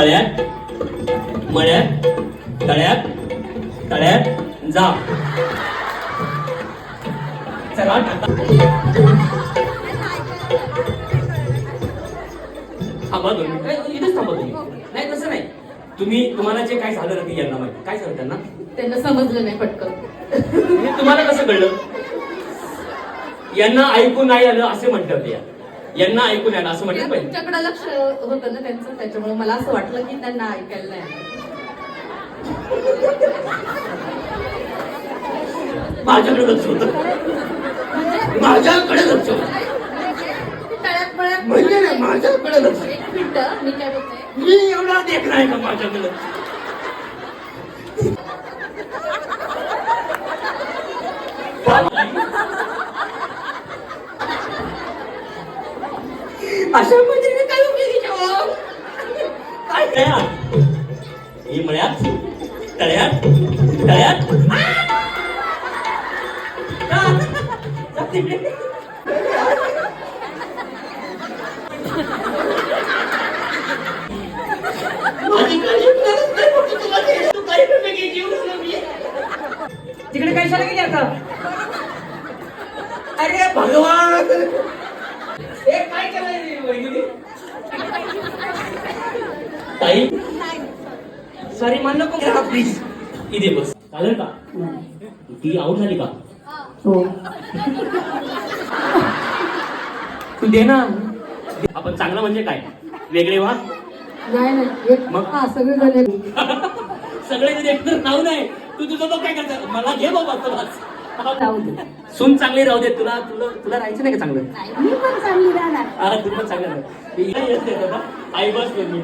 तळ्यात मळ्यात तळ्यात तळ्यात जा. चला थांबा. नाही, इथेच थांबा तुम्ही नाही तसं नाही. तुम्ही तुम्हाला जे काय झालं ना ते यांना माहिती. काय झालं त्यांना? त्यांना समजलं नाही पटकन. तुम्हाला कसं कळलं? यांना ऐकून नाही आलं असे म्हणतात ते. यांना ऐकून आलं असं म्हटलं पाहिजे. तुमच्याकडे लक्ष होतं ना त्यांचं त्याच्यामुळे मला असं वाटलं की त्यांना ऐकायला नाही. माझ्याकडे लक्ष होत. माझ्याकडे लक्ष होत. म्हणजे नाही, माझ्याकडे लक्ष एक मिनिट मी काय बोलते? मी एवढा देख नाही का माझ्याकडे अशा मैत्रिणी काय उपयोगीच्या हो? काय तळ्यात? ही मळ्यात तळ्यात? तळ्यात. तिकडे कशाला गेली आता? अरे भगवान हे काय केलंय वहिनी ताई सॉरी मान नको करा प्लीज इथे बस. चालेल का? ती आऊट झाली का? हो. तू दे ना. आपण चांगलं म्हणजे काय? वेगळे व्हा. नाही नाही. मग? हा सगळे झाले. सगळे जरी एकतर नाव नाही तू तुझं बघ काय करतात मला घे बाबा तुला सून चांगली राहू दे तुला तुला तुला राहायचं नाही का चांगलं? मी पण चांगली राहणार. हा तू पण चांगलं. आई बस मी